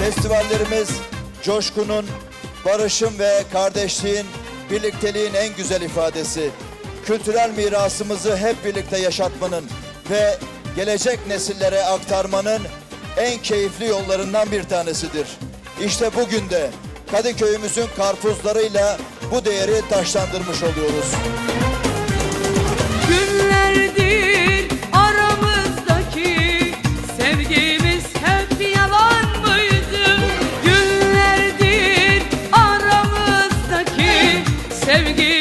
Festivallerimiz coşkunun, barışın ve kardeşliğin, birlikteliğin en güzel ifadesi. Kültürel mirasımızı hep birlikte yaşatmanın ve gelecek nesillere aktarmanın en keyifli yollarından bir tanesidir. İşte bugün de Kadıköy'ümüzün karpuzlarıyla bu değeri taşlandırmış oluyoruz. sevgi.